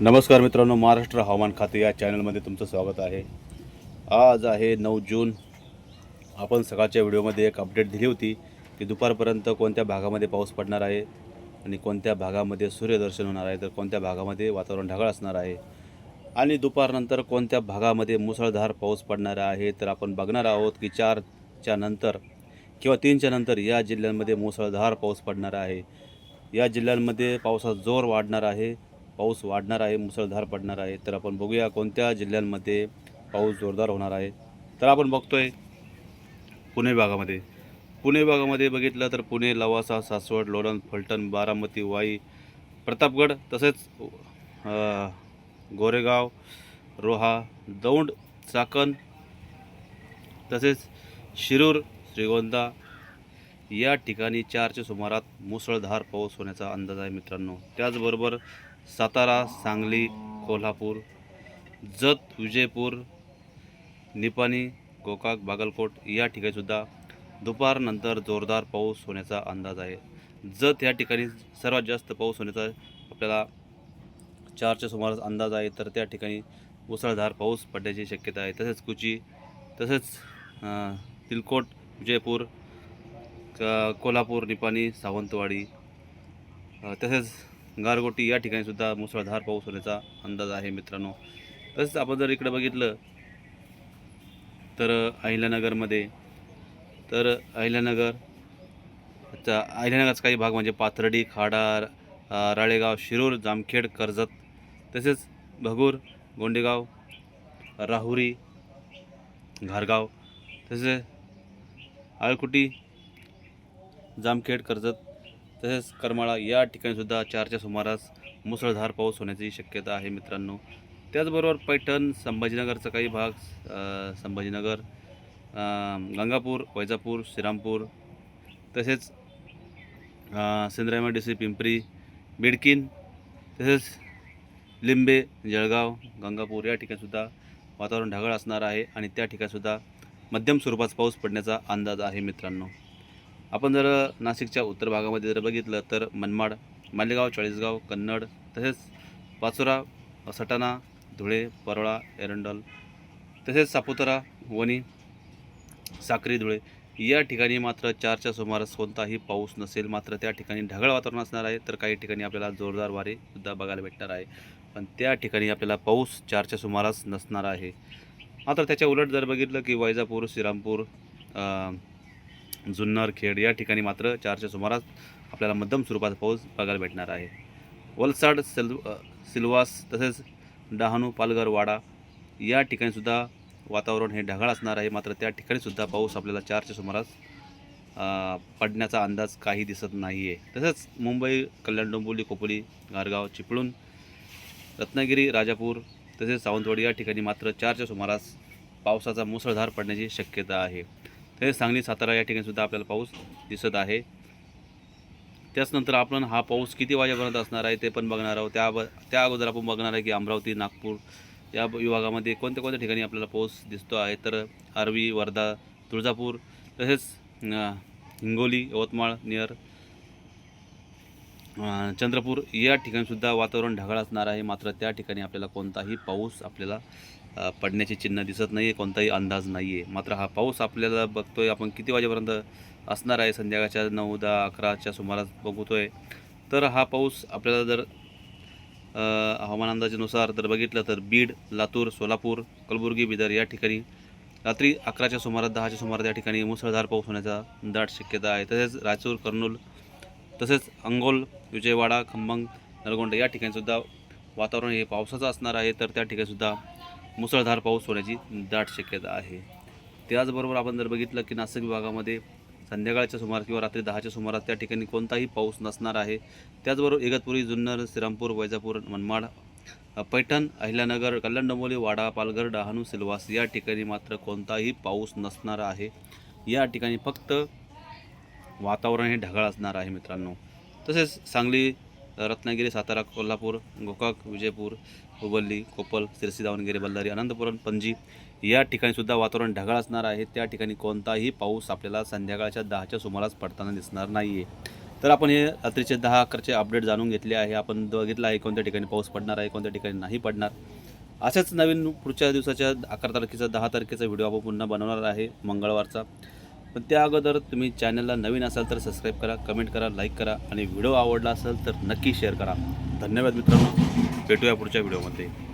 नमस्कार मित्रांनो महाराष्ट्र हवामान खाते या चॅनलमध्ये तुमचं स्वागत आहे. आज आहे नऊ जून. आपण सकाळच्या व्हिडिओमध्ये एक अपडेट दिली होती की दुपारपर्यंत कोणत्या भागामध्ये पाऊस पडणार आहे आणि कोणत्या भागामध्ये सूर्यदर्शन होणार आहे तर कोणत्या भागामध्ये वातावरण ढगाळ असणार आहे आणि दुपारनंतर कोणत्या भागामध्ये मुसळधार पाऊस पडणार आहे तर आपण बघणार आहोत की चारच्या नंतर किंवा तीनच्या नंतर या जिल्ह्यांमध्ये मुसळधार पाऊस पडणार आहे. या जिल्ह्यांमध्ये पावसाचा जोर वाढणार आहे. पाऊस वाढणार आहे मुसळधार पडणार आहे. तर आपण बघूया कोणत्या जिल्ह्यांमध्ये पाऊस जोरदार होणार आहे. तर आपण बघतोय पुणे भागामध्ये पुणे भागामध्ये बघितलं तर पुणे लवासा सासवड लोणंद फलटण बारामती वाई प्रतापगड तसेच गोरेगाव रोहा दौंड चाकण तसेच शिरूर श्रीगोंदा या ठिकाणी चारच्या सुमारात मुसळधार पाऊस होण्याचा अंदाज आहे मित्रांनो. त्याचबरोबर सातारा सांगली कोल्हापूर जत विजयपूर निपाणी गोकाक बागलकोट या ठिकाणीसुद्धा दुपारनंतर जोरदार पाऊस होण्याचा अंदाज आहे. जत या ठिकाणी सर्वात जास्त पाऊस होण्याचा आपल्याला चारच्या सुमारास अंदाज आहे तर त्या ठिकाणी मुसळधार पाऊस पडण्याची शक्यता आहे. तसेच कुची तसेच तिलकोट विजयपूर क- कोल्हापूर निपाणी सावंतवाडी तसेच गारगोटी या ठिकाणी सुद्धा मुसळधार पाऊस होण्याचा अंदाज आहे मित्रांनो. तसेच आपण जर इकडं बघितलं तर अहिल्यानगरमध्ये तर अहिल्यानगर आता अहिल्यानगरचा काही भाग म्हणजे पाथर्डी खाडा राळेगाव शिरूर जामखेड कर्जत तसेच भगूर गोंडेगाव राहुरी घारगाव तसेच आळकुटी जामखेड कर्जत तसेच करमाळा या ठिकाणीसुद्धा चारच्या सुमारास मुसळधार पाऊस होण्याची शक्यता आहे मित्रांनो. त्याचबरोबर पैठण संभाजीनगरचा काही भाग संभाजीनगर गंगापूर वैजापूर श्रीरामपूर तसेच सिंद्रायमा सिंधरामा डी सी पिंपरी बिडकीन तसेच लिंबे जळगाव गंगापूर या ठिकाणीसुद्धा वातावरण ढगाळ असणार आहे आणि त्या ठिकाणीसुद्धा मध्यम स्वरूपाचा पाऊस पडण्याचा अंदाज आहे मित्रांनो. आपण जर नाशिकच्या उत्तर भागामध्ये जर बघितलं तर मनमाड मालेगाव चाळीसगाव कन्नड तसेच पाचोरा सटाणा धुळे परोळा एरंडल तसेच सापुतारा वणी साक्री धुळे या ठिकाणी मात्र चारच्या सुमारास कोणताही पाऊस नसेल. मात्र त्या ठिकाणी ढगाळ वातावरण असणार आहे. तर काही ठिकाणी आपल्याला जोरदार वारेसुद्धा बघायला भेटणार आहे. पण त्या ठिकाणी आपल्याला पाऊस चारच्या सुमारास नसणार आहे. मात्र त्याच्या उलट जर बघितलं की वैजापूर श्रीरामपूर जुन्नर खेड. या ठिकाणी मात्र चारच्या सुमारास आपल्याला मध्यम स्वरूपाचा पाऊस बघायला भेटणार आहे. वलसाड सेल सिल्वास तसेच डहाणू पालघर वाडा या ठिकाणीसुद्धा वातावरण हे ढगाळ असणार आहे. मात्र त्या ठिकाणीसुद्धा पाऊस आपल्याला चारच्या सुमारास पडण्याचा अंदाज काही दिसत नाही आहे तसंच मुंबई कल्याण डोंबिवली खोपोली गारगाव चिपळूण रत्नागिरी राजापूर तसेच सावंतवाडी या ठिकाणी मात्र चारच्या सुमारास पावसाचा मुसळधार पडण्याची शक्यता आहे. तसेच सांगली सातारा या ठिकाणी सुद्धा आपल्याला पाऊस दिसत आहे. त्याचनंतर आपण हा पाऊस किती वाजेपर्यंत असणार आहे ते पण बघणार आहोत. त्या त्या अगोदर आपण बघणार आहे की अमरावती नागपूर या विभागामध्ये कोणत्या कोणत्या ठिकाणी आपल्याला पाऊस दिसतो आहे. तर आरवी वर्धा तुळजापूर तसेच हिंगोली यवतमाळ नियर चंद्रपूर या ठिकाणीसुद्धा वातावरण ढगाळ असणार आहे. मात्र त्या ठिकाणी आपल्याला कोणताही पाऊस आपल्याला पडण्याचे चिन्ह दिसत नाही आहे कोणताही अंदाज नाही आहे मात्र हा पाऊस आपल्याला बघतो आहे आपण किती वाजेपर्यंत असणार आहे? संध्याकाळच्या नऊ दहा अकराच्या सुमारास बघतोय. तर हा पाऊस आपल्याला जर हवामान अंदाजानुसार जर बघितलं तर बीड लातूर सोलापूर कलबुर्गी बिदर या ठिकाणी रात्री अकराच्या सुमारास दहाच्या सुमारास या ठिकाणी मुसळधार पाऊस होण्याचा दाट शक्यता आहे. तसेच रायचूर कर्नूल तसेच अंगोल विजयवाडा खंबंग नलगोंडा या ठिकाणीसुद्धा वातावरण हे पावसाचं असणार आहे. तर त्या ठिकाणीसुद्धा मुसळधार पाऊस होण्याची दाट शक्यता आहे. त्याचबरोबर आपण जर बघितलं की नाशिक विभागामध्ये संध्याकाळच्या सुमारास किंवा रात्री दहाच्या सुमारास त्या ठिकाणी कोणताही पाऊस नसणार आहे. त्याचबरोबर इगतपुरी जुन्नर श्रीरामपूर वैजापूर मनमाड पैठण अहिल्यानगर कल्याण डोंबोली वाडा पालघर डहाणू सिल्वास या ठिकाणी मात्र कोणताही पाऊस नसणार आहे. या ठिकाणी फक्त वातावरण हे ढगाळ असणार आहे मित्रांनो. तसेच सांगली रत्नागिरी सातारा कोल्हापूर गोकाक विजयपूर हुबल्ली कोपल सिरसी दावणगिरी बल्लारी अनंतपुरम पणजी या ठिकाणी सुद्धा वातावरण ढगाळ असणार आहे. त्या ठिकाणी कोणताही पाऊस आपल्याला संध्याकाळच्या दहाच्या सुमारास पडताना दिसणार नाही आहे तर आपण हे रात्रीचे दहा अकराचे अपडेट जाणून घेतले आहे. आपण बघितलं आहे कोणत्या ठिकाणी पाऊस पडणार आहे कोणत्या ठिकाणी नाही पडणार. अशाच नवीन पुढच्या दिवसाच्या अकरा तारखेचा दहा तारखेचा व्हिडिओ आपण पुन्हा बनवणार आहे मंगळवारचा. पण त्या अगोदर तुम्ही चॅनलला नवीन असाल तर सबस्क्राईब करा कमेंट करा लाईक करा आणि व्हिडिओ आवडला असेल तर नक्की शेअर करा. धन्यवाद मित्रांनो. भेटूया पुढच्या व्हिडिओमध्ये.